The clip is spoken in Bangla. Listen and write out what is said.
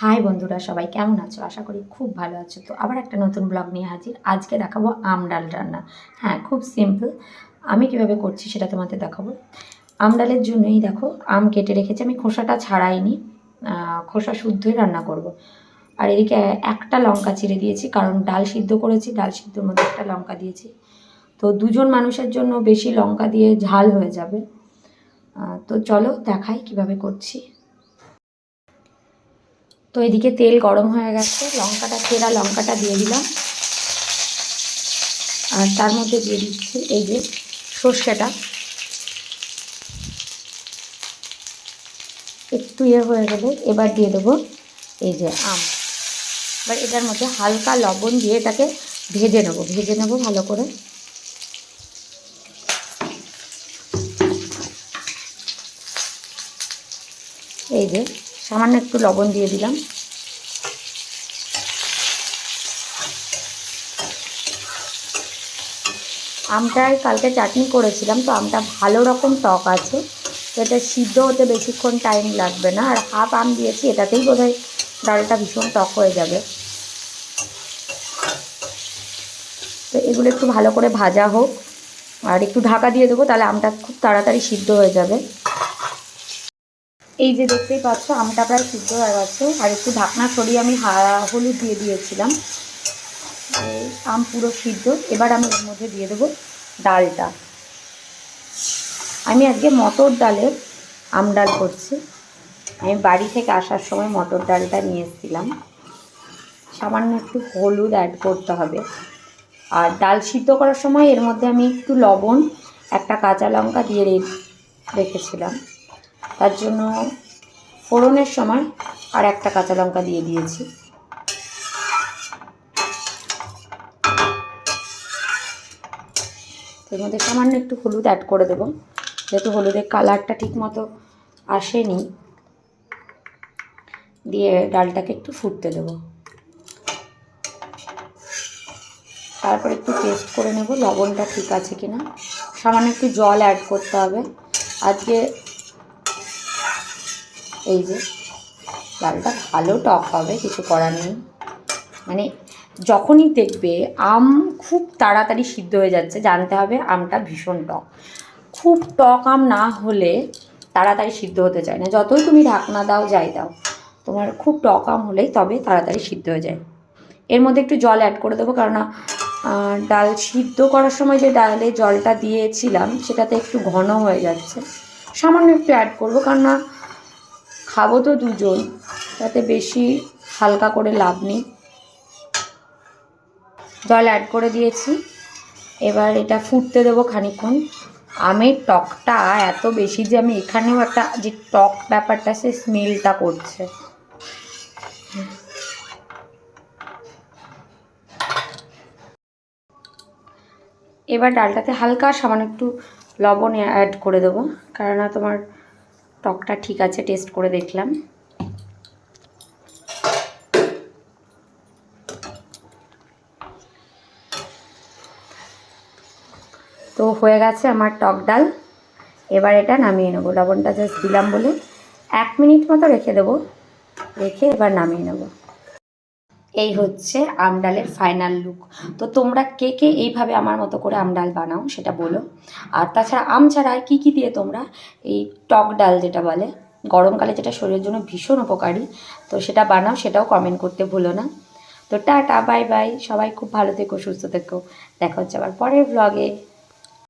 হাই বন্ধুরা, সবাই কেমন আছো? আশা করি খুব ভালো আছো। তো আবার একটা নতুন ব্লগ নিয়ে হাজির। আজকে দেখাবো আম ডাল রান্না। হ্যাঁ খুব সিম্পল আমি কীভাবে করছি সেটা তোমাদের দেখাবো। আম ডালের জন্যই দেখো, আম কেটে রেখেছি। আমি খোসাটা ছাড়াইনি। খোসা শুদ্ধই রান্না করব। আর এদিকে একটা লঙ্কা চিড়ে দিয়েছি, কারণ ডাল সিদ্ধ করেছি। ডাল সিদ্ধর মধ্যে একটা লঙ্কা দিয়েছি। তো দুজন মানুষের জন্য বেশি লঙ্কা দিয়ে ঝাল হয়ে যাবে। তো চলো দেখাই কীভাবে করছি। তো এদিকে তেল গরম হয়ে গেছে। লঙ্কাটা চেরা লঙ্কাটা দিয়ে দিলাম। আর তার মধ্যে দিয়ে দিচ্ছি এই যে সর্ষেটা। একটু ইয়ে হয়ে গেলে এবার দিয়ে দেবো এই যে আম। এবার এটার মধ্যে হালকা লবণ দিয়ে এটাকে ভেজে নেব ভেজে নেব ভালো করে। এই যে সামান্য একটু লবণ দিয়ে দিলাম। আমটায় কালকে চাটনি করেছিলাম, তো আমটা ভালো রকম টক আছে। তো এটা সিদ্ধ হতে বেশিক্ষণ টাইম লাগবে না, আর হাফ আম দিয়েছি, এটাতেই বোধহয় ডালটা ভীষণ টক হয়ে যাবে। তো এগুলো একটু ভালো করে ভাজা হোক, আর একটু ঢাকা দিয়ে দেবো, তাহলে আমটা খুব তাড়াতাড়ি সিদ্ধ হয়ে যাবে। এই যে দেখতেই পাচ্ছ, আমটা প্রায় সিদ্ধ হয়ে গেছে। আর একটু ঢাকনা সরিয়ে আমি হলুদ দিয়ে দিয়েছিলাম। আম পুরো সিদ্ধ। এবার আমি এর মধ্যে দিয়ে দেবো ডালটা। আমি আজকে মটর ডালের আম ডাল করছি। আমি বাড়ি থেকে আসার সময় মটর ডালটা নিয়ে এসেছিলাম। সামান্য একটু হলুদ অ্যাড করতে হবে। আর ডাল সিদ্ধ করার সময় এর মধ্যে আমি একটু লবণ, একটা কাঁচা লঙ্কা দিয়ে রেখেছিলাম। তার জন্য ফোড়নের সময় আর একটা কাঁচা লঙ্কা দিয়ে দিয়েছি। এর মধ্যে সামান্য একটু হলুদ অ্যাড করে দেবো। যেহেতু হলুদের কালারটা ঠিক মতো আসেনি, দিয়ে ডালটাকে একটু ফুটতে দেবো। তারপর একটু টেস্ট করে নেব, লবণটা ঠিক আছে কিনা। সামান্য একটু জল অ্যাড করতে হবে। আজকে এই যে, ডালটা ভালো টক হবে, কিছু করার নেই। মানে যখনই দেখবে আম খুব তাড়াতাড়ি সিদ্ধ হয়ে যাচ্ছে, জানতে হবে আমটা ভীষণ টক। খুব টক আম না হলে তাড়াতাড়ি সিদ্ধ হতে চায় না। যতই তুমি ঢাকনা দাও, যাই দাও, তোমার খুব টক আম হলেই তবে তাড়াতাড়ি সিদ্ধ হয়ে যায়। এর মধ্যে একটু জল অ্যাড করে দেবো কারণ ডাল সিদ্ধ করার সময় যে ডালে জলটা দিয়েছিলাম, সেটাতে একটু ঘন হয়ে যাচ্ছে। সামান্য একটু অ্যাড করব কারণ খাব তো দুজন, তাতে বেশি হালকা করে লাভ নেই। জল অ্যাড করে দিয়েছি। এবার এটা ফুটতে দেবো খানিকক্ষণ। আমের টকটা এত বেশি যে আমি এখানেও একটা যে টক ব্যাপারটা, সে স্মেলটা করছে। এবার ডালটাতে হালকা সামান্য একটু লবণ অ্যাড করে দেবো, কেননা তোমার টকটা ঠিক আছে টেস্ট করে দেখলাম। তো হয়ে গেছে আমার টক ডাল। এবার এটা নামিয়ে নেব। লবণটা জাস্ট দিলাম বলে এক মিনিট মতো রেখে দেবো। রেখে এবার নামিয়ে নেব। এই হচ্ছে আমডালের ফাইনাল লুক তো তোমরা কে কে এইভাবে আমার মতো করে আমডাল বানাও সেটা বলো। আর তাছাড়া আম ছাড়া আর কী কী দিয়ে তোমরা এই টক ডাল যেটা বলে, গরমকালে যেটা শরীরের জন্য ভীষণ উপকারী, তো সেটা বানাও, সেটাও কমেন্ট করতে ভুলো না। তো টাটা বাই বাই সবাই খুব ভালো থেকো, সুস্থ থেকো। দেখা হচ্ছে আবার পরের ব্লগে